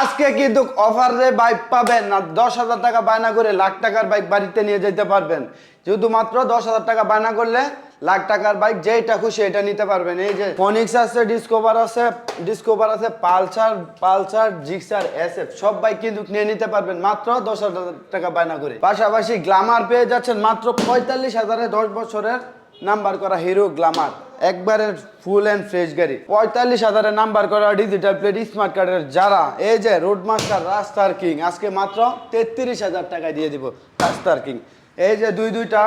আজকে কিন্তু অফারে বাইক পাবেন না দশ হাজার টাকা বায়না করে লাখ টাকার বাইক বাড়িতে নিয়ে যেতে পারবেন। যেহেতু মাত্র দশ হাজার টাকা বায়না করলে লাখ টাকার বাইক যেটা খুশি এটা নিতে পারবেন। এই যে ফনিক্স আছে ডিসকভার আছে ডিসকভার আছে পালসার পালসার জিক্সার এসএফ সব বাইক কিন্তু নিয়ে নিতে পারবেন মাত্র দশ হাজার টাকা বায়না করে। পাশাপাশি গ্লামার পেয়ে যাচ্ছেন মাত্র পঁয়তাল্লিশ হাজারে দশ বছরের নাম্বার করা হিরো গ্লামার একবারে ফুল অ্যান্ড ফ্রেশ গাড়ি। পঁয়তাল্লিশ হাজারের নাম্বার করা ডিজিটাল প্লেট স্মার্ট কার্ডের যারা এই যে রোড মাস্টার রাস্তার কিং আজকে মাত্র তেত্রিশ হাজার টাকা দিয়ে দিব রাস্তার কিং এই যে দুই দুইটা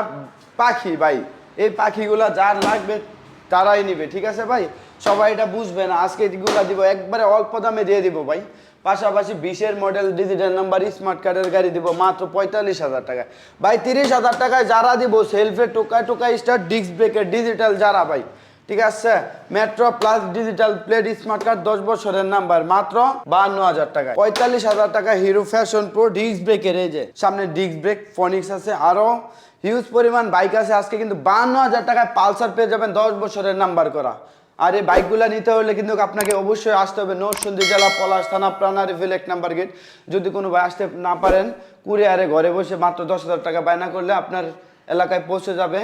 পাখি ভাই, এই পাখিগুলা যার লাগবে তারাই নিবে, ঠিক আছে ভাই? সবাই এটা বুঝবে না, আজকে এগুলা দিব, একবারে অল্প দামে দিয়ে দিব ভাই। পাশাপাশি বিশের মডেল ডিজিটাল নাম্বার স্মার্ট কার্ডের গাড়ি দিব মাত্র পঁয়তাল্লিশ হাজার টাকায়। ভাই, তিরিশ হাজার টাকায় যারা দিব সেলফে টোকা টোকা স্টার ডিস্ক ব্রেকের ডিজিটাল যারা ভাই। ঠিক আছে? Metro plus digital plate smart card দশ বছরের নাম্বার মাত্র বাহান্ন হাজার টাকা পঁয়তাল্লিশ হাজার টাকা হিরো ফ্যাশন প্রো ডিস্ক ব্রেকের এই যে, সামনে ডিস্ক ব্রেক ফনিক্স আছে আরও। হিউজ পরিমাণ বাইক আছে, আজকে কিন্তু বাহান্ন হাজার টাকায় পালসার পেয়ে যাবেন দশ বছরের নাম্বার করা। আর এই বাইকগুলো নিতে হলে কিন্তু আপনাকে অবশ্যই আসতে হবে নরসিংদী জেলা পলাশ থানা প্রাণারি ফিল এক নাম্বার গেট। যদি কোনো ভাই আসতে না পারেন, কুরিয়ারে ঘরে বসে মাত্র দশ হাজার টাকা বায়না করলে আপনার এলাকায় পৌঁছে যাবে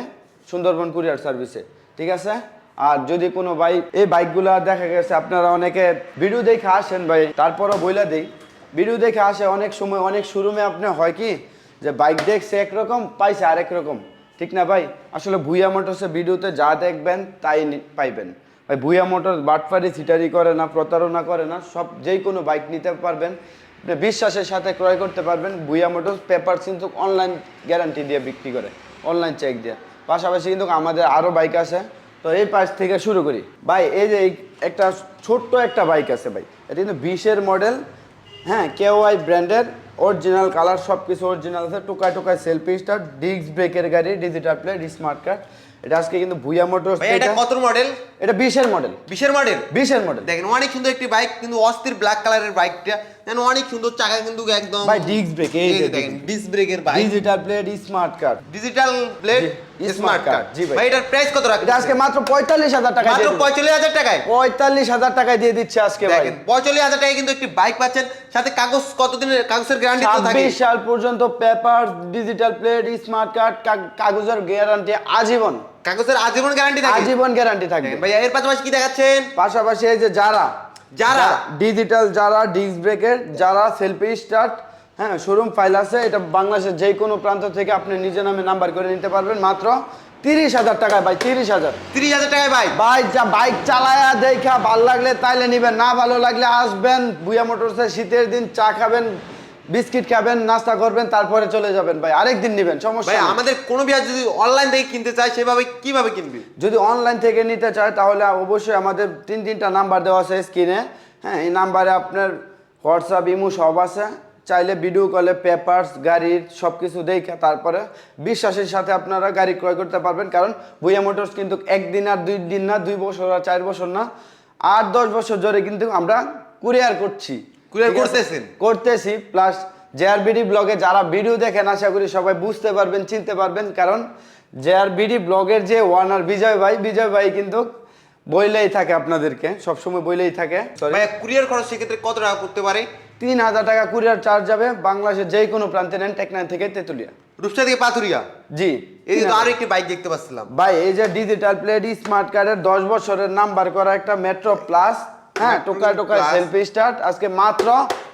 সুন্দরবন কুরিয়ার সার্ভিসে। ঠিক আছে? আর যদি কোনো বাইক এই বাইকগুলো দেখা গেছে, আপনারা অনেকে ভিডিও দেখে আসেন ভাই, তারপরও বইলা দেই। ভিডিও দেখে আসে অনেক সময়, অনেক শোরুমে আপনি হয় কি, যে বাইক দেখছে একরকম, পাইছে আরেক রকম। ঠিক না ভাই? আসলে ভুইয়া মোটরসের ভিডিওতে যা দেখবেন, তাই পাইবেন। ভাই, ভুইয়া মোটর বাটফারি সিটারি করে না, প্রতারণা করে না, সব যেই কোনো বাইক নিতে পারবেন। বিশ্বাসের সাথে ক্রয় করতে পারবেন। ভুইয়া মোটর পেপার কিন্তু অনলাইন গ্যারান্টি দিয়ে বিক্রি করে অনলাইন চেক দিয়ে। পাশাপাশি কিন্তু আমাদের আরও বাইক আছে। তো এই পাশ থেকে শুরু করি। ভাই, এই যে একটা ছোট্ট একটা বাইক আছে ভাই। এটা কিন্তু বিশের মডেল হ্যাঁ কেওয়াই ব্র্যান্ডের অরিজিনাল কালার সব কিছু অরিজিনাল আছে। টোকায় টোকায় সেলফি স্টার ডিস্ক ব্রেকের গাড়ি ডিজিটাল প্লেট স্মার্ট কার্ড এটা আজকে কিন্তু ভুইয়া মোটর ভাই এটা কত মডেল এটা বিশের মডেল বিশের মডেল বিশের মডেল দেখেন অনেক সুন্দর একটি বাইক কিন্তু অস্থির ব্ল্যাক কালারের বাইকটা দেখেন অনেক সুন্দর চাকা কিন্তু একদম ভাই ডিস্ক ব্রেক এই দেখেন ডিস্ক ব্রেকের bike digital plate smart card digital plate smart card জি ভাই। ভাই এটার প্রাইস কত এটা আজকে মাত্র পঁয়তাল্লিশ হাজার টাকা মাত্র টাকায়? পঁয়তাল্লিশ হাজার টাকায় দিয়ে দিচ্ছে আজকে ভাই। দেখেন টাকায় কিন্তু একটি বাইক পাচ্ছেন সাথে কাগজ কতদিনের কাগজের গ্যারান্টি তো থাকে? ছাব্বিশ সাল পর্যন্ত paper digital plate smart card কাগজের গ্যারান্টি আজীবন। কাগজের আজীবন গ্যারান্টি থাকে? আজীবন গ্যারান্টি ভাই এর পাশাপাশি কি দেখাচ্ছেন? পাশাপাশি এই যে যারা যারা? ডিজিটাল যারা ডিস্ক ব্রেকের যারা সেলফি স্টার্ট হ্যাঁ শোরুম ফাইল আছে। এটা বাংলাদেশের যে কোনো প্রান্ত থেকে আপনি নিজের নামে নাম্বার করে নিতে পারবেন। মাত্র তিরিশ হাজার টাকায় ভাই তিরিশ হাজার। তিরিশ হাজার টাকায় ভাই? ভাই যা বাইক চালায়া দেখা ভালো লাগলে তাইলে নিবেন না ভালো লাগলে আসবেন। বুয়া মোটরসে শীতের দিন চা খাবেন বিস্কিট খাবেন নাস্তা করবেন তারপরে চলে যাবেন ভাই। আরেকদিন নিবেন সমস্যা ভাই আমাদের কোনো বিয়ার যদি অনলাইন থেকে কিনতে চায় সেভাবে কীভাবে কিনবি? যদি অনলাইন থেকে নিতে চায় তাহলে অবশ্যই আমাদের তিন তিনটা নাম্বার দেওয়া আছে স্ক্রিনে হ্যাঁ এই নাম্বারে আপনার হোয়াটসঅ্যাপ ইমো সব আছে। চাইলে ভিডিও কলে পেপারস গাড়ির সব কিছু দেখে তারপরে বিশ্বাসের সাথে আপনারা গাড়ি ক্রয় করতে পারবেন। কারণ ভুইয়া মোটরস কিন্তু একদিন আর দুই দিন না দুই বছর আর চার বছর না আট দশ বছর ধরে কিন্তু আমরা কুরিয়ার করছি। কুরিয়ার করতেছেন? করতেছি প্লাস জেআরবিডি ব্লগে যারা ভিডিও দেখেন আশা করি সবাই বুঝতে পারবেন চিনতে পারবেন। কারণ জে জেআরবিডি ব্লগের যে ওয়ানার বিজয় ভাই বিজয় ভাই কিন্তু বইলেই থাকে আপনাদেরকে সবসময় বইলেই থাকে। কুরিয়ার খরচ সেক্ষেত্রে কত টাকা করতে পারে? তিন হাজার টাকা কুরিয়ার চার্জ যাবে বাংলাদেশের যে কোনো প্রান্তে নেন টেকনাইন থেকে তেতুলিয়া। রূপসা থেকে জি। এই তো হাজার। আরও একটি বাইক দেখতে পাচ্ছিলাম। ভাই এই যে ডিজিটাল প্লেট স্মার্ট কার্ডের দশ বছরের নাম্বার করা একটা মেট্রো প্লাস হ্যাঁ টোকা টোকা সেলফি স্টার্ট আজকে মাত্র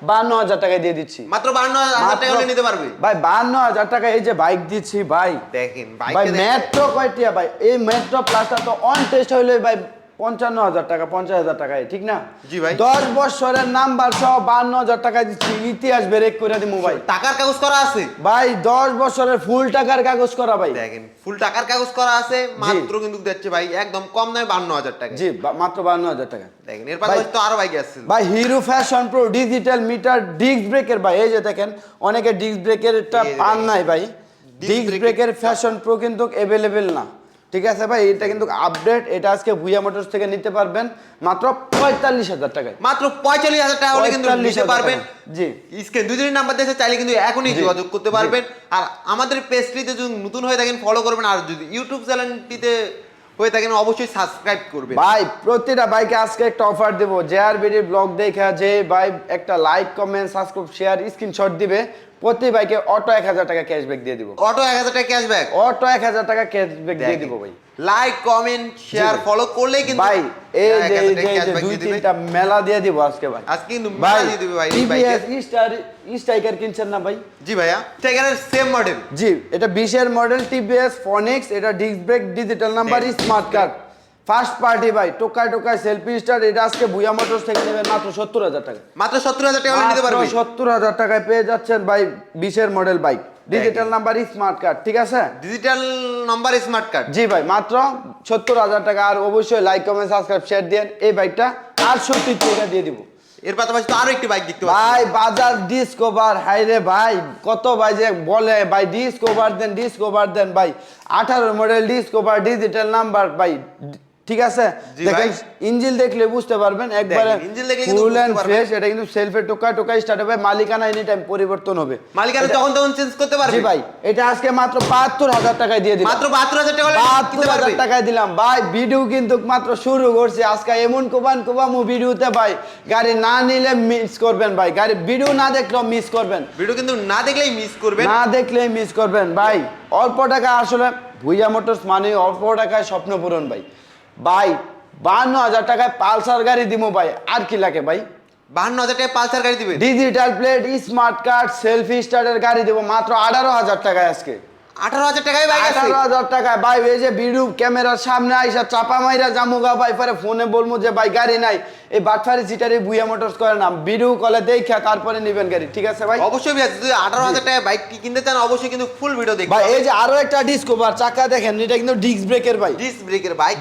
বান্ন হাজার টাকায় দিয়ে দিচ্ছি। মাত্র বান্ন হাজার টাকা নিতে পারবে? ভাই বান্ন হাজার টাকা এই যে বাইক দিচ্ছি ভাই। দেখেন ভাই মেট্রো কয়টিয়া ভাই? এই মেট্রো প্লাসটা তো অন টেস্ট হইলে ভাই পঞ্চান্ন হাজার টাকা পঞ্চাশ হাজার টাকায় ঠিক না? জি ভাই। দশ বছরের নাম্বার সহ বান্ন হাজার টাকা দিচ্ছি ইতিহাস ব্রেক করে দিবো ভাই। টাকার কাগজ করা আছে? ভাই দশ বছরের ফুল টাকার কাগজ করা ভাই। দেখেন ফুল টাকার কাগজ করা আছে মাত্র কিন্তু দিচ্ছে ভাই একদম কম নয় বান্ন হাজার টাকা। জি মাত্র বান্ন হাজার টাকা। দেখেন এর পাশাপাশি তো আরও বাইক আসছে। ভাই Hero fashion pro digital meter disc ব্রেকের ভাই এই যে দেখেন অনেকে ডিস্ক ব্রেকের পান নাই ভাই। ডিস্ক ব্রেকের ফ্যাশন প্রো কিন্তু অ্যাভেলেবেল না। ঠিক আছে ভাই এটা কিন্তু আপডেট এটা আজকে ভুইয়া মোটরস থেকে নিতে পারবেন। মাত্র পঁয়তাল্লিশ হাজার টাকায়। মাত্র পঁয়তাল্লিশ হাজার টাকা হলে কিন্তু নিতে পারবেন। জি। স্ক্রিন দুই দিনের নাম্বার দিয়েছে চাইলে কিন্তু এখনই যোগাযোগ করতে পারবেন। আর আমাদের পেজটিতে যদি নতুন হয়ে থাকেন ফলো করবেন। আর যদি ইউটিউব চ্যানেলটিতে হয়ে থাকেন অবশ্যই সাবস্ক্রাইব করবেন। ভাই প্রতিটা বাইকে আজকে একটা অফার দেব। জেআরবিডি ব্লগ দেখে যে ভাই একটা like comment subscribe share screenshot দিবে। প্রতি বাইকে অটো এক হাজার টাকা ক্যাশব্যাক দিয়ে দিব। অটো এক হাজার টাকা ক্যাশব্যাক অটো এক হাজার টাকা ক্যাশব্যাক দিয়ে দিব ভাই। লাইক কমেন্ট শেয়ার ফলো করলে কিন্তু ভাই এই যে এই যে দুই তিনটা মেলা দিয়ে দিব আজকে ভাই। আজকে কিন্তু মেলা দিয়ে দিবে ভাই টিভিএস। স্টার স্ট্রাইকার কিনছেন না ভাই? জি ভাইয়া টাইগারের সেম মডেল জি এটা বিশের মডেল টিভিএস ফনিক্স এটা disc brake digital number smart card first party ভাই টোকায় টোকায় সেলফি স্টার এটা আজকে ভুয়া মোটরস থেকে নেবেন মাত্র সত্তর হাজার টাকা। মাত্র সত্তর হাজার টাকা নিতে পারবে? সত্তর হাজার টাকায় পেয়ে যাচ্ছেন ভাই বিশের model bike digital number smart card ঠিক আছে? ডিজিটাল নাম্বার স্মার্ট কার্ড জি ভাই মাত্র সত্তর হাজার টাকা। আর অবশ্যই লাইক কমেন্ট সাবস্ক্রাইব শেয়ার দেন এই বাইকটা আর সত্তর টাকা দিয়ে দিব। এর পাশাপাশি তো আরও একটি বাইক দেখতে ভাই বাজার ডিসকভার হাইরে ভাই কত ভাই যে বলে ভাই ডিসকভার দেন ডিসকভার দেন ভাই। আঠারো মডেল ডিসকভার ডিজিটাল নাম্বার ভাই ঠিক আছে? দেখেন ইঞ্জিল দেখলে বুঝতে পারবেন একবারে ইঞ্জিল দেখলে কিন্তু ফুল বুঝতে এন্ড পারবেন। ফ্রেশ এটা কিন্তু সেলফে টোকা টোকা স্টার্ট হবে মালিকানা এনি টাইম পরিবর্তন হবে। মালিকানা যখন তখন চেঞ্জ করতে পারবে। জি ভাই এটা আজকে মাত্র বাহাত্তর হাজার টাকায় দিয়ে দিলাম। মাত্র বাহাত্তর হাজার টাকা হলে কিনতে বাহাত্তর পারবে হাজার টাকায় দিলাম। ভাই ভিডিও কিন্তু মাত্র শুরু করছি। আজকে এমন কোবান কোবামু ভিডিওতে ভাই গাড়ি না নিলে মিস করবেন ভাই। গাড়ি ভিডিও না দেখলেও মিস করবেন। ভিডিও কিন্তু না দেখলেই মিস করবেন। না দেখলেই মিস করবেন। ভাই অল্প টাকা আসলে ভুইয়া মোটরস মানে অল্প টাকায় স্বপ্ন পূরণ ভাই। ভাই বাহান্ন হাজার টাকায় পালসার গাড়ি দিমো ভাই। আর কি লাগে ভাই? বাহান্ন হাজার টাকায় পালসার গাড়ি দিবে digital plate smart card selfie স্টার্টের গাড়ি দেবো মাত্র আঠারো হাজার টাকায় আজকে। আঠারো হাজার টাকায় বাইক আঠারো হাজার টাকায় ভাই এই যে ক্যামেরার সামনে আইসা চাপা মাইরা জামুগা ভাই পরে ফোনে বলব যে ভাই গাড়ি নাই। এই বাটফারি সিটারে বুয়া মোটরস করে না। ভিডিও কলে দেখা তারপরে নিবেন গাড়ি। ঠিক আছে ভাই? অবশ্যই ভাই যদি আঠারো হাজার টাকায় বাইক কিনতে চান অবশ্যই কিন্তু ফুল ভিডিও দেখবেন ভাই এই যে আরও একটা ডিসকভার চাকা দেখেন এটা কিন্তু ডিস্ক ব্রেকের ভাই। ডিস্ক ব্রেকের বাইক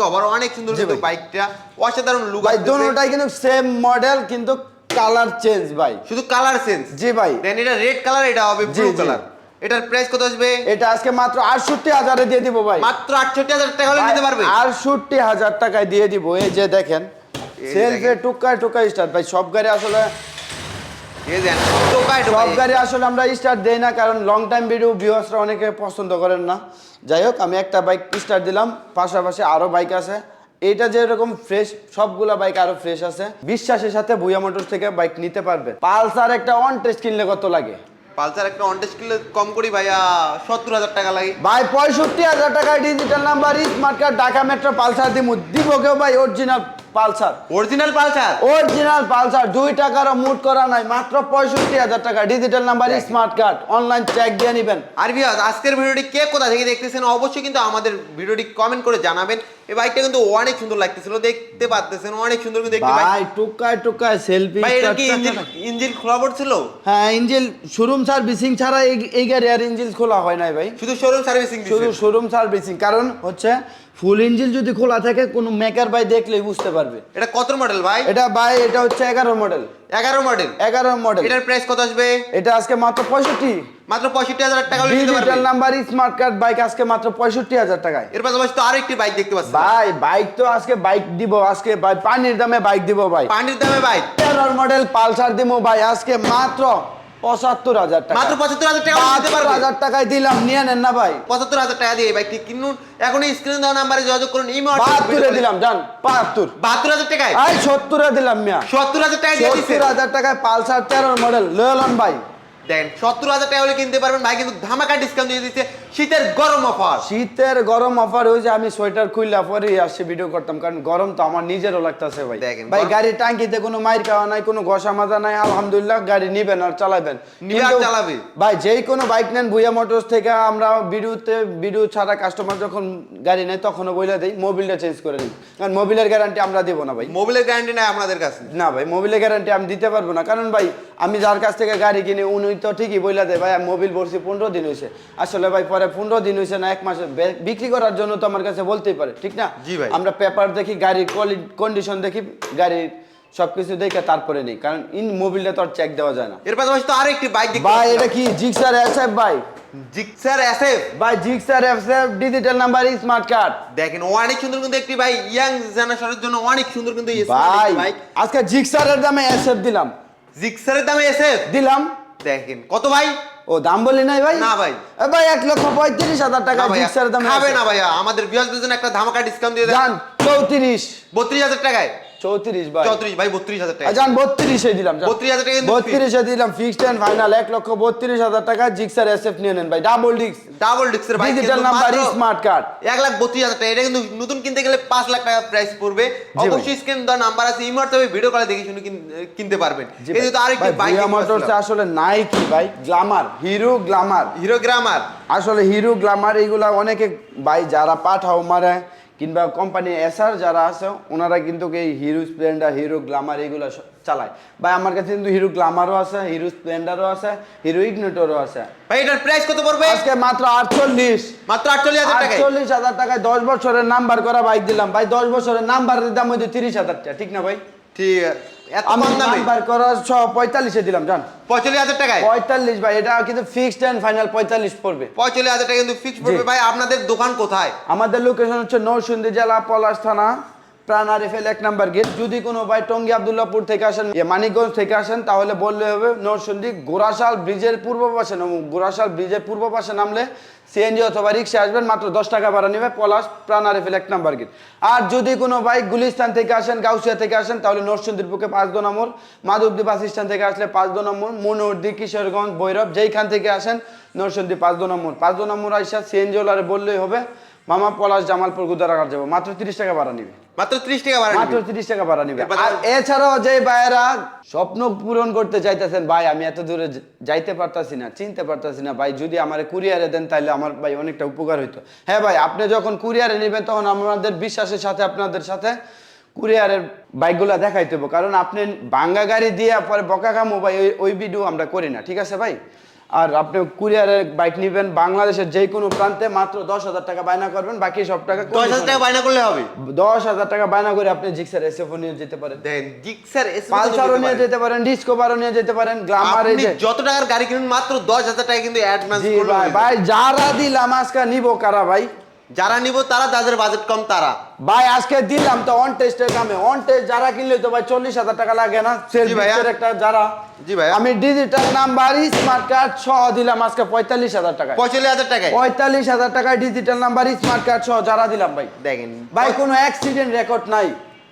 কভার অনেক সুন্দর কিন্তু। বাইকটা অসাধারণ লুক ভাই দোনোটাই কিন্তু সেম মডেল কিন্তু কালার চেঞ্জ ভাই। শুধু কালার চেঞ্জ জি ভাই। দেন এটা রেড কালার এটা হবে ব্লু কালার এটার প্রাইস কত আসবে? এটা আজকে মাত্র আটষট্টি হাজারে দিয়ে দিব ভাই। মাত্র আটষট্টি হাজার টাকা হলে নিতে পারবে? আটষট্টি হাজার টাকায় দিয়ে দিব। এই যে দেখেন সেলফে টুকায় টুকায় স্টার্ট ভাই সব গাড়ি আসলে সব গাড়ি আসলে আমরা স্টার্ট দেই না কারণ লং টাইম ভিডিও ভিউয়ার্সরা অনেকে পছন্দ করেন না। যাই হোক আমি একটা বাইক স্টার্ট দিলাম। পাশাপাশি আরও বাইক আছে। এইটা যেরকম ফ্রেশ সবগুলা বাইক আরও ফ্রেশ আছে। বিশ্বাসের সাথে ভুয়া মোটরস থেকে বাইক নিতে পারবে। পালসার একটা অন টেস্ট কিনলে কত লাগে? পালসার একটা অনটেস্ট কিনলে কম করি ভাইয়া সত্তর হাজার টাকা লাগে। ভাই, পঁয়ষট্টি হাজার টাকায় digital number smart card Dhaka metro Pulsar দিব দিব কেউ ভাই original Pulsar. Original Pulsar? Original Pulsar দুই টাকারও মুট করা নাই মাত্র পঁয়ষট্টি হাজার টাকা। Digital number smart card online check দিয়ে নেবেন। আর ভিউয়ার্স আজকের ভিডিওটি কে কোথা থেকে দেখতেছেন অবশ্যই কিন্তু আমাদের ভিডিওটি কমেন্ট করে জানাবেন। এই বাইকটা কিন্তু অনেক সুন্দর লাগতেছিল দেখতে পাচ্তেছেন অনেক সুন্দর কিন্তু ভাই টুকায় টুকায় সেলফি ভাই এটা কি ইঞ্জিন ইঞ্জিন খোলা পড়ছিল হ্যাঁ ইঞ্জিল শোরুম সার্ভিসিং ছাড়া এই গাড়ি আর ইঞ্জিল খোলা হয় নাই ভাই। শুধু শোরুম সার্ভিসিং শুধু শোরুম সার্ভিসিং কারণ হচ্ছে ফুল ইঞ্জিল যদি খোলা থাকে কোনো মেকার ভাই দেখলেই বুঝতে পারবে। এটা কত মডেল ভাই? এটা ভাই এটা হচ্ছে এগারো মডেল এগারো মডেল এগারো মডেল এটার প্রাইস কত আসবে? এটা আজকে মাত্র পঁয়ষট্টি। মাত্র পঁয়ষট্টি হাজার টাকা digital number smart card bike আজকে মাত্র পঁয়ষট্টি হাজার টাকায়। এর পাশাপাশি তো আরেকটি বাইক দেখতে পাচ্ছি। ভাই বাইক তো আজকে বাইক দিব আজকে ভাই পানির দামে বাইক দিব ভাই। পানির দামে বাইক তেরোর মডেল পালসার দিব ভাই আজকে মাত্র পঁচাত্তর হাজার টাকা। মাত্র পঁচাত্তর হাজার টাকা নিতে হাজার টাকায় দিলাম নিয়ে নেন না ভাই। পঁচাত্তর হাজার টাকা দিয়ে ভাই কিনুন এখন স্ক্রিন দেওয়া নাম্বারে যোগাযোগ করুন ইমো বাহাত্তরে দিলাম জান বাহাত্তর। বাহাত্তর হাজার টাকায়? আই সত্তরে দিলাম মিয়া। সত্তর হাজার টাকা সত্তর হাজার টাকায় পালসার তেরোর মডেল লয়লন ভাই। দেন। সত্তর হাজার টাকা হলে কিনতে পারবেন। ভাই কিন্তু ধামাকা ডিসকাউন্ট দিয়ে দিচ্ছে। শীতের গরম অফার শীতের গরম অফার হয়েছে আমি সোয়েটার খুললা পরে আসছে ভিডিও করতাম কারণ গরম তো আমার নিজেরও লাগতেছে ভাই। দেখেন, ভাই গাড়ির টাঙ্কিতে কোনো মাইর খাওয়া নাই কোনো ঘষা মাজা নাই আলহামদুলিল্লাহ গাড়ি নিবেন আর চালাবেন। চালাবে। ভাই যেই কোনো বাইক নেন ভুইয়া মোটরস থেকে আমরা ভিডিওতে ভিডিও ছাড়া কাস্টমার যখন গাড়ি নেয় তখনও বলে দিই মোবিলটা চেঞ্জ করে নিই কারণ মোবিলের গ্যারান্টি আমরা দিব না ভাই। মোবিলের গ্যারান্টি নাই আপনাদের কাছে। না ভাই মোবিলের গ্যারান্টি আমি দিতে পারব না। কারণ ভাই আমি যার কাছ থেকে গাড়ি কিনি উনি তো ঠিকই বইলা দেয় ভাই মোবিল বলছি পনেরো দিন হয়েছে আসলে ভাই পরে পনেরো দিন হয়েছে না এক মাসে বিক্রি করার জন্য তো আমার কাছে বলতেই পারে ঠিক না? জি ভাই। আমরা পেপার দেখি গাড়ির কন্ডিশন দেখি গাড়ির সবকিছু দেখে তারপরে নেই। কারণ ইন মোবিলটা তো আর চেক দেওয়া যায় না। এর পাশাপাশি তো আরও একটি বাইক ভাই এটা কি? জিক্সার এসএফ ভাই। জিক্সার এসএফ ভাই Gixxer SF digital number smart card দেখেন অনেক সুন্দর কিন্তু একটি ভাই ইয়াং জেনারেশনের জন্য অনেক সুন্দর কিন্তু এই ভাই বাইক আজকে জিক্সারের দামে এসএফ দিলাম। জিক্সারের দামে এসএফ দিলাম। দেখেন। কত ভাই? ও দাম বলি নাই ভাই? না ভাই। এ ভাই এক লক্ষ পঁয়ত্রিশ হাজার টাকা জিক্সার দাম খাবে না ভাইয়া আমাদের বৃহস্পতির জন্য একটা ধামাকা ডিসকাউন্ট দিয়ে দেন। চৌত্রিশ। বত্রিশ হাজার টাকায়? চৌত্রিশ ভাই। চৌত্রিশ ভাই বত্রিশ হাজার টাকা। জান বত্রিশে দিলাম 32,000 টাকা কিন্তু বত্রিশে দিলাম ফিক্সড এন্ড ফাইনাল এক লক্ষ বত্রিশ হাজার টাকা জিক্সার এসএফ নিয়ে নেন ভাই। ডাবল ডিক্স ডাবল ডিস্কের ভাই ডিজিটাল নাম্বার স্মার্ট কার্ড এক লাখ বত্রিশ হাজার টাকা। এটা কিন্তু নতুন কিনতে গেলে পাঁচ লাখ টাকা প্রাইস পড়বে। অবশ্যই স্ক্রিন দেওয়া নাম্বার আছে। এই মুহূর্তে ভিডিও কলে দেখে শুনে কিনতে পারবেন। এই তো আরেকটি বাইক মোটরস আসলে নাই কি ভাই Glamour Hero Glamour Hero Glamour আসলে হিরো গ্লামার এইগুলা অনেকে ভাই যারা পাঠাও মারে কিংবা কোম্পানি এসআর যারা আছে ওনারা কিন্তু এই হিরো স্প্লেন্ডার হিরো গ্লামার এগুলো চালায়। ভাই আমার কাছে কিন্তু হিরো গ্লামারও আছে হিরো স্প্লেন্ডারও আছে হিরো ইগনেটরও আছে। ভাই এটার প্রাইস কত পড়বে? আজকে মাত্র আটচল্লিশ। মাত্র আটচল্লিশ হাজার টাকায়? আটচল্লিশ হাজার টাকায় দশ বছরের নাম্বার করা বাইক দিলাম। ভাই দশ বছরের নাম্বার দাম হইতে তিরিশ হাজার টাকা ঠিক না ভাই? ঠিক আছে। আমি কম দামে? নাম্বার করা সহ পঁয়তাল্লিশে দিলাম জান। পঁয়তাল্লিশ হাজার টাকায়? পঁয়তাল্লিশ ভাই এটা কিন্তু ফিক্সড এন্ড ফাইনাল পঁয়তাল্লিশ পড়বে। পঁয়তাল্লিশ হাজার টাকা কিন্তু ফিক্সড পড়বে। ভাই আপনাদের দোকান কোথায়? আমাদের লোকেশন হচ্ছে নরসিংদী জেলা পলাশ থানা। প্রাণ আরিফেল এক নাম্বার গেট। যদি কোনো ভাই টঙ্গী আবদুল্লাপুর থেকে আসেন মানিকগঞ্জ থেকে আসেন, তাহলে বললে হবে নরসিংদী গোরাশাল ব্রিজের পূর্ব পাশে গোরাশাল ব্রিজের পূর্ব পাশে নামলে সিএনজি অথবা রিক্সা আসবেন, মাত্র দশ টাকা ভাড়া নেবে, পলাশ প্রাণ আরিফেল এক নাম্বার গেট। আর যদি কোনো ভাই গুলিস্তান থেকে আসেন, গাউসিয়া থেকে আসেন, তাহলে নরসিংদীর বুকে পাঁচ দো নম্বর, মাধবদী বাস স্ট্যান্ড থেকে আসলে পাঁচ দো নম্বর, মনোহরদি, কিশোরগঞ্জ, ভৈরব, যেইখান থেকে আসেন নরসিংদী পাঁচ দো নম্বর। পাঁচ দো নম্বর আইসা সিএনজি ওলারে বললেই হবে মামা পলাশ জামালপুর গুদারাঘাট যাব। মাত্র তিরিশ টাকা ভাড়া নিবে। মাত্র ত্রিশ টাকা ভাড়া মাত্র। তিরিশ টাকা ভাড়া নিবে। আর এছাড়াও যে ভাইয়েরা স্বপ্ন পূরণ করতে চাইতেছেন ভাই আমি এত দূরে যাইতে পারতাছি না চিনতে পারতাছি না ভাই যদি আমার কুরিয়ারে দেন তাহলে আমার ভাই অনেকটা উপকার হইতো। হ্যাঁ ভাই আপনি যখন কুরিয়ারে নেবেন তখন আমাদের বিশ্বাসের সাথে আপনাদের সাথে কুরিয়ারের বাইকগুলো দেখাইতে হবে কারণ আপনি বাঙ্গা গাড়ি দিয়ে পরে বকা খামো ভাই ওই- ওই ভিডিও আমরা করি না। ঠিক আছে ভাই? আর আপনি কুরিয়ারের বাইক নেবেন বাংলাদেশের যে কোনো প্রান্তে মাত্র দশ হাজার টাকা বায়না করবেন বাকি সব টাকা দশ হাজার টাকা বায়না করলে হবে? দশ হাজার টাকা বায়না করে আপনি জিক্সার এসএফও নিয়ে যেতে পারেন। দেন জিক্সার পালসারও নিয়ে যেতে পারেন ডিসকভারও নিয়ে যেতে পারেন গ্লামার যত টাকার গাড়ি কিনুন মাত্র দশ হাজার টাকা কিন্তু অ্যাডভান্স ভাই যারা দিলাম আজকে নিব কারা ভাই? যারা নিব তারা যাদের বাজেট কম তারা। ভাই আজকে দিলাম তো অন টেস্টের দামে। অন টেস্ট যারা কিনলে তো ভাই চল্লিশ হাজার টাকা লাগে না? ভাইয়া। একটা যারা। জি ভাইয়া। আমি ডিজিটাল নাম্বার স্মার্ট কার্ড সহ দিলাম আজকে পঁয়তাল্লিশ হাজার টাকা পঁয়তাল্লিশ হাজার টাকায়। পঁয়তাল্লিশ হাজার টাকায় ডিজিটাল নাম্বার স্মার্ট কার্ড সহ যারা দিলাম ভাই। দেখেন। ভাই কোনো অ্যাক্সিডেন্ট রেকর্ড নাই।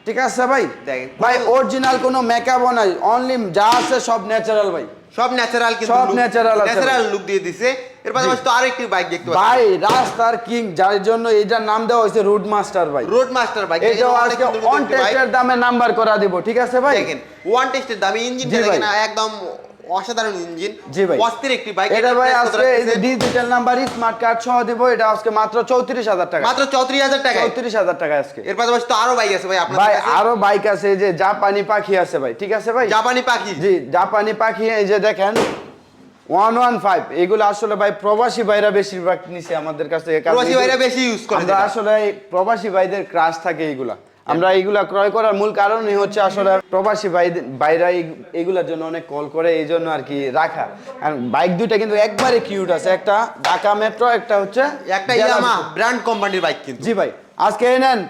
ঠিক আছে ভাই? দেখেন। ভাই অরিজিনাল কোনো মেকআপও নাই। অনলি যা আছে সব ন্যাচারাল ভাই। সব ন্যাচারাল কিন্তু সব ন্যাচারাল। ন্যাচারাল লুক দিয়ে দিছে। এর পাশাপাশি তো আরেকটি বাইক দেখতে পাচ্ছি। ভাই রাস্তার কিং যার জন্য এটার নাম দেওয়া হয়েছে রুট মাস্টার ভাই রোড মাস্টার বাইক এটাও আজকে টেস্টের দামে নাম্বার করা দিব ঠিক আছে ভাই? দেখেন ওয়ান টেস্টের দামি ভাই। দেখেন একদম অসাধারণ ইঞ্জিন জি ভাই। অস্থির একটি বাইক এটা ভাই আজকে ডিজিটাল নাম্বার স্মার্ট কার্ড সহ দিব এটা আজকে মাত্র চৌত্রিশ হাজার টাকা। মাত্র চৌত্রিশ হাজার টাকায়। চৌত্রিশ হাজার টাকা আজকে। এর পাশাপাশি তো আরও বাইক আছে ভাই আপনার ভাই আরও বাইক আছে এই যে জাপানি পাখি আছে ভাই ঠিক আছে ভাই? জাপানি পাখি। জি জাপানি পাখি এই যে দেখেন ওয়ান ওয়ান ফাইভ এগুলো আসলে ভাই প্রবাসী ভাইরা বেশিরভাগ নিছে আমাদের কাছ থেকে প্রবাসী ভাইরা বেশি ইউজ করে আমরা আসলে প্রবাসী ভাইদের ক্রাশ থাকে এইগুলা আমরা এইগুলা ক্রয় করার মূল কারণই হচ্ছে আসলে প্রবাসী ভাই ভাইরা এইগুলার জন্য অনেক কল করে এই জন্য আর কি রাখা। আর বাইক দুইটা কিন্তু একবারে কিউট আছে একটা ঢাকা মেট্রো একটা হচ্ছে একটা ইয়ামা ব্র্যান্ড কোম্পানির বাইক কিন্তু। জি ভাই আজকে নেন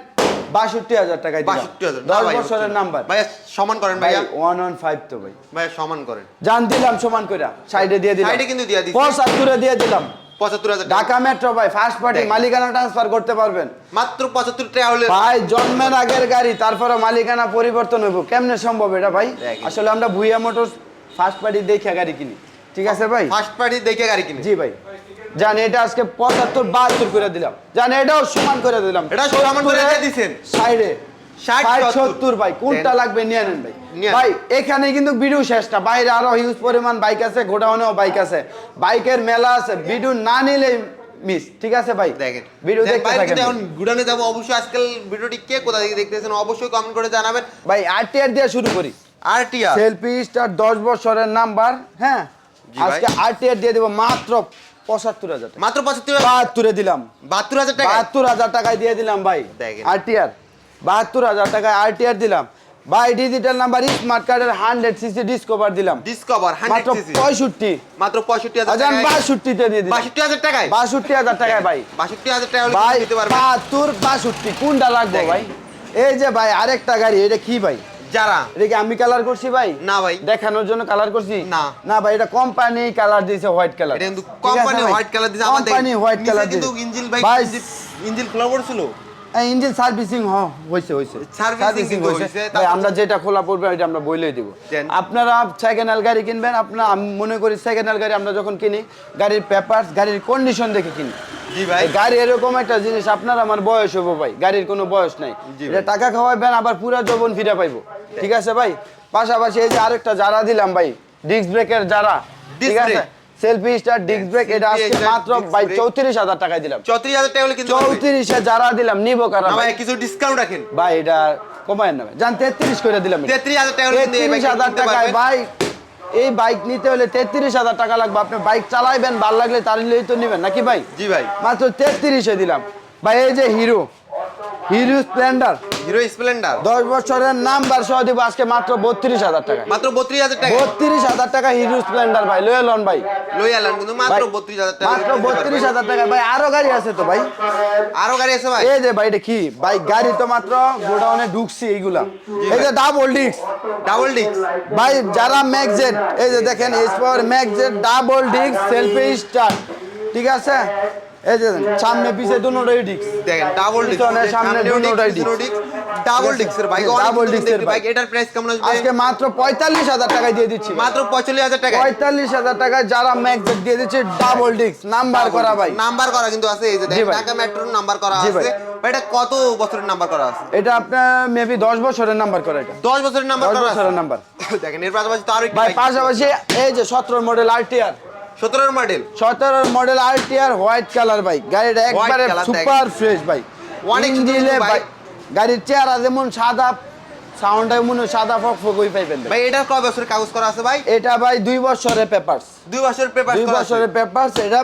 বাষট্টি হাজার টাকায় বাষট্টি হাজার দশ বছরের নাম্বার ভাইয়া সমান করেন ভাই ওয়ান ওয়ান ফাইভ তো ভাই। ভাইয়া সমান করেন। জান দিলাম সমান করে সাইডে দিয়ে দিলাম। সাইডে কিন্তু দিয়ে। পঁচাত্তরে দিয়ে দিলাম। পঁচাত্তর হাজার ঢাকা মেট্রো ভাই ফার্স্ট পার্টি মালিকানা ট্রান্সফার করতে পারবেন। মাত্র পঁচাত্তর টাকা হলে ভাই জন্মের আগের গাড়ি তারপরে মালিকানা পরিবর্তন হইব। কেমনে সম্ভব এটা ভাই? আসলে আমরা ভুইয়া মোটর ফার্স্ট পার্টি দেখে গাড়ি কিনি। ঠিক আছে ভাই? ফার্স্ট পার্টি দেখে গাড়ি কিনি। জি ভাই। জান এটা আজকে পঁচাত্তর বাহাত্তর করে দিলাম। জান এটাও সমান করে দিলাম। এটা সমান করে দিয়ে দিছেন। সাইডে সত্তর। সত্তর ভাই কোনটা লাগবে নিয়ে নেন ভাই। ভাই এখানে কিন্তু ভিডিও শেষটা বাইরে আরও হিউজ পরিমাণ বাইক আছে গোডাউনেও বাইক আছে। বাইকের মেলা আছে। ভিডিও না নিলে মিস ঠিক আছে ভাই? দেখেন। ভিডিও দেখতে থাকেন। এখন ঘুরানে যাব। অবশ্যই আজকাল ভিডিওটি কে কোথা থেকে দেখতেছেন অবশ্যই কমেন্ট করে জানাবেন। ভাই আরটিআর দিয়ে শুরু করি। আর টিয়া সেলফি স্টার দশ বছরের নাম্বার হ্যাঁ? জি ভাই। আজকে আরটিআর দিয়ে দেবো মাত্র পঁচাত্তর হাজার মাত্র পঁচাত্তর বাহাত্তরে দিলাম। বাহাত্তর হাজার টাকা বাহাত্তর হাজার টাকায় দিয়ে দিলাম ভাই। আরটিআর বাহাত্তর হাজার টাকায় আরটিআর দিলাম। ভাই ডিজিটাল নাম্বার স্মার্ট কার্ডের হান্ড্রেড সিসি ডিসকভার দিলাম। ডিসকভার মাত্র পঁয়ষট্টি। মাত্র পঁয়ষট্টি হাজার টাকায়? বাষট্টিতে দিয়ে দিলাম। বাষট্টি হাজার টাকায়? বাষট্টি হাজার টাকায় ভাই। বাষট্টি হাজার টাকা ভাই বাহাত্তর বাষট্টি কোনটা লাগবে। ভাই? এই যে ভাই আরেকটা গাড়ি এটা কি ভাই? যারা? এটা কি আমি কালার করছি ভাই? না ভাই। দেখানোর জন্য কালার করছি? না। না ভাই এটা কোম্পানি কালার দিয়েছে হোয়াইট কালার এটা কিন্তু কোম্পানি হোয়াইট কালার দিয়েছে আমাদের কোম্পানি হোয়াইট কালার কিন্তু ইঞ্জিন ভাই ইঞ্জিন খোলা পড়ছিল? ইঞ্জিন সার্ভিসিং হয়েছে হয়েছে কিন্তু হয়েছে আমরা যেটা খোলা পড়বে এটা আমরা বইলেই দিব। আপনারা সেকেন্ড হ্যান্ড গাড়ি কিনবেন আপনার আমি মনে করি সেকেন্ড হ্যান্ড গাড়ি আমরা যখন কিনি গাড়ির পেপারস গাড়ির কন্ডিশন দেখে কিনি। গাড়ি এরকম একটা জিনিস আপনার আমার বয়স হব ভাই গাড়ির কোনো বয়স নাই। টাকা খাওয়াবেন আবার পুরা যৌবন ফিরে পাইবো। ঠিক আছে ভাই? পাশাপাশি এই যে আরেকটা যারা দিলাম ভাই ডিস্ক ব্রেকের যারা ঠিক আছে? সেলফি স্টার ডিস্ক ব্রেক এটা আজকে মাত্র ভাই চৌত্রিশ হাজার টাকায় দিলাম। চৌত্রিশ হাজার টাকা হলে কিন্তু চৌত্রিশে যারা দিলাম নিবো কারা ভাই কিছু ডিসকাউন্ট রাখেন। ভাই এটা কমায় না জান তেত্রিশ করে দিলাম তেত্রিশ হাজার টাকা হলে কিন্তু এই তেত্রিশ হাজার টাকায় ভাই এই বাইক নিতে হলে তেত্রিশ হাজার টাকা লাগবে। আপনি বাইক চালাইবেন ভালো লাগলে তার নিলেই তো নেবেন নাকি ভাই? জি ভাই। মাত্র তেত্রিশে দিলাম। ভাই এই যে Hero Hero Splendor Hero Splendor. দশ বছরের নাম্বার সহ দিব আজকে মাত্র বত্রিশ হাজার টাকা। মাত্র বত্রিশ হাজার টাকা। বত্রিশ হাজার টাকা হিরো স্প্লেন্ডার ভাই লয়ে লন ভাই। লই আলাম কিন্তু মাত্র ভাই, বত্রিশ হাজার টাকা মাত্র বত্রিশ হাজার টাকা। ভাই আরও গাড়ি আছে তো ভাই? আরও গাড়ি আছে ভাই। এই যে ভাই এটা কি? ভাই গাড়ি তো মাত্র গোডাউনে ঢুকছি এইগুলা। এই যে ডাবল ডিস্ক ডাবল ডিস্ক ভাই যারা ম্যাকজেট এই যে দেখেন এস পাওয়ার ম্যাকজেট ডাবল ডিস্ক সেলফি স্টার ঠিক আছে? এই যে সামনে পিছে দুটোই ডিস্ক দেখেন ডাবল ডিস্ক সামনে দুটোটাই disc। ডাবল ডিস্কের বাইক disc এর বাইক এটার প্রাইস কেমন আসবে? আজকে মাত্র পঁয়তাল্লিশ হাজার টাকায় দিয়ে দিচ্ছি। মাত্র পঁয়তাল্লিশ হাজার টাকা পঁয়তাল্লিশ হাজার টাকায় যারা ম্যাকজেট দিয়ে দিচ্ছে ডাবল ডিস্ক নাম্বার করা ভাই নাম্বার করা কিন্তু আছে এই যে দেখেন ঢাকা মেট্রোর নাম্বার করা আছে। এটা কত বছরের নাম্বার করা আছে? এটা আপনার মেবি দশ বছরের নাম্বার করা এটা। দশ বছরের নাম্বার করা আছে? বছরের নাম্বার দেখেন এর পাশাপাশি তো আরও ভাই বাইক পাশাপাশি এই যে সতেরো মডেল আরটিআর সতেরোর মডেল সতেরোর model RTR white colour bike গাড়িটা একবারে সুপার ফ্রেশ ভাই অনেক ভাই। গাড়ির চেহারা যেমন সাদা সাউন্ডটা মনে সাদা ফক ফক হই পাইবেন ভাই এটা কয় বছরের কাগজ করা আছে ভাই? এটা ভাই দুই বছরের পেপারস দুই বছরের পেপার দুই বছরের পেপারস এটা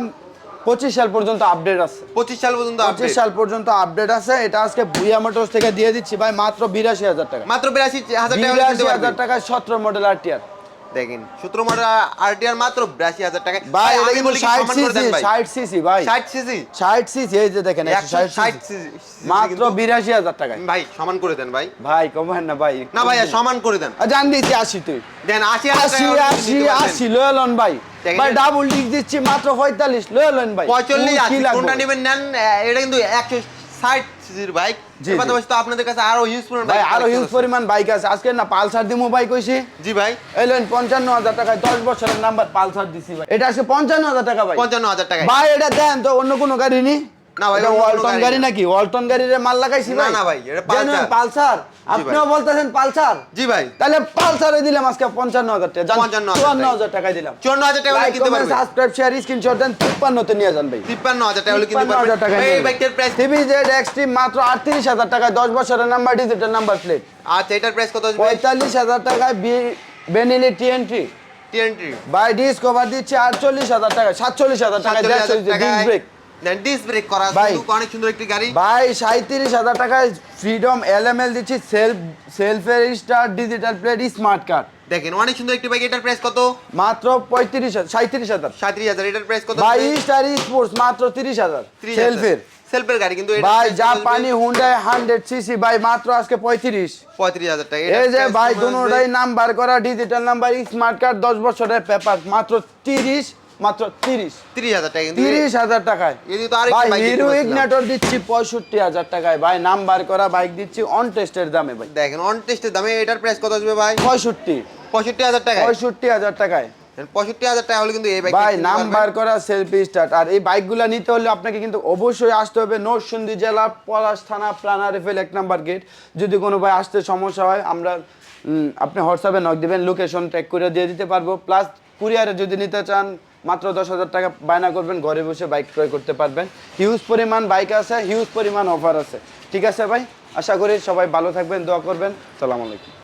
পঁচিশ সাল পর্যন্ত আপডেট আছে। পঁচিশ সাল পর্যন্ত পঁচিশ সাল পর্যন্ত আপডেট আছে। এটা আজকে ভুইয়া মোটরস থেকে দিয়ে দিচ্ছি ভাই মাত্র বিরাশি হাজার টাকা। মাত্র বিরাশি হাজার টাকা বিরাশি হাজার টাকা সতেরো মডেল আরটিআর দেখেন। সতেরো মডেল আরটিআর মাত্র বিরাশি হাজার টাকা ভাই এটা কিন্তু ষাট সিসি ষাট সিসি ভাই। ষাট সিসি? ষাট সিসি এই যে দেখেন ষাট সিসি। মাত্র বিরাশি হাজার টাকায়। ভাই সমান করে দেন ভাই। ভাই কমেন না ভাই না ভাইয়া সমান করে দেন। জান দিচ্ছি আশি তুই। দেন আশি হাজার আশি টাকা হলে আশি নিতে পারবেন। ভাই। ভাই ডাবল ডিক দিচ্ছি মাত্র পঁয়তাল্লিশ লয়লন ভাই। পঁয়তাল্লিশ আশি? কোনটা নেবেন নেন এটা কিন্তু একশো ষাট সিসির বাইক। পাশাপাশি তো আপনাদের কাছে আরও হিউজ পরিমাণ ভাই আরও হিউজ পরিমাণ বাইক আছে। আজকে না পালসার দিমু বাইক কইছি। জি ভাই। লেন পঞ্চান্ন হাজার টাকায় দশ বছরের নাম্বার পালসার দিছি ভাই। এটা আজকে পঞ্চান্ন হাজার টাকা ভাই। পঞ্চান্ন হাজার টাকা ভাই এটা দেন তো অন্য কোনো গাড়ি নি? না ভাই, ওয়ালটন গাড়ি গাড়ি নাকি? ওয়ালটন গাড়ির মাল লাগাইছি ভাই। না ভাই, এটা পালসার। পালসার। আপনিও বলতেছেন পালসার? জি ভাই। তাহলে পালসারে দিলাম আজকে পঞ্চান্ন হাজার টাকা। 55,000 টাকায় দিলাম। চুয়ান্ন হাজার টাকা হলে কিনতে পারবেন সাবস্ক্রাইব শেয়ার স্ক্রিনশট দেন তিপ্পান্নতে নিয়ে যান ভাই। তিপ্পান্ন হাজার টাকা হলে কিনতে তিপ্পান্ন হাজার টাকায় পারবেন এই বাইকটার প্রাইস টিভি জেড এক্সট্রিম মাত্র আটত্রিশ হাজার টাকায় দশ বছরের নাম্বার ডিজিটাল নাম্বার প্লেট আচ্ছা এটার প্রাইস কত আসবে পঁয়তাল্লিশ হাজার টাকায় বেনিলি টিএনটি টিএনটি বাই ডিস কভার দিচ্ছে আটচল্লিশ হাজার টাকা সাতচল্লিশ হাজার টাকায় সাতচল্লিশ হাজার ডিস টাকায়। ব্রেক দেন ডিস ব্রেক করা। অনেক সুন্দর একটি গাড়ি। ভাই সাঁত্রিশ হাজার টাকায় ফ্রিডম এলএমএল দিচ্ছি সেলফ সেলফের star digital plate smart card দেখেন অনেক সুন্দর একটি বাইক এটার প্রাইস কত? মাত্র পঁয়ত্রিশ হাজার সাঁত্রিশ হাজার। সাঁত্রিশ হাজার এটার প্রাইস কত ভাই স্টার স্পোর্টস মাত্র সেলফের সেলফের গাড়ি কিন্তু ভাই price কত যা আসবে? পানি হুন্ডাই হান্ড্রেড সিসি ভাই মাত্র আজকে পঁয়ত্রিশ। পঁয়ত্রিশ হাজার টাকা এই যে ভাই নাম্বার করা ডিজিটাল নাম্বার স্মার্ট কার্ড দশ বছরের পেপার মাত্র তিরিশ। মাত্র তিরিশ। তিরিশ হাজার টাকা কিন্তু তিরিশ হাজার টাকায়। তো আরেকটি হিরো। ইগনেটর দিচ্ছি পঁয়ষট্টি হাজার টাকায়। ভাই নাম্বার করা বাইক দিচ্ছি অন টেস্টের দামে ভাই। দেখেন অন টেস্টের দামে এটার প্রাইস কত আসবে ভাই? পঁয়ষট্টি। পঁয়ষট্টি হাজার টাকা পঁয়ষট্টি হাজার টাকায়। পঁয়ষট্টি হাজার টাকা হলে কিন্তু এই বাইক ভাই নাম্বার করা সেলফি স্টার্ট আর এই বাইকগুলো নিতে হলে আপনাকে কিন্তু অবশ্যই আসতে হবে নরসিংদী জেলা পলাশ থানা প্রাণা রেফেল এক নাম্বার গেট যদি কোনো ভাই আসতে সমস্যা হয় আমরা আপনি হোয়াটসঅ্যাপে নক দিবেন লোকেশন ট্র্যাক করে দিয়ে দিতে পারব। প্লাস কুরিয়ারে যদি নিতে চান মাত্র দশ হাজার টাকা বায়না করবেন, ঘরে বসে বাইক ক্রয় করতে পারবেন। হিউজ পরিমাণ বাইক আছে হিউজ পরিমাণ অফার আছে। ঠিক আছে ভাই? আশা করি সবাই ভালো থাকবেন, দোয়া করবেন। সালাম আলাইকুম।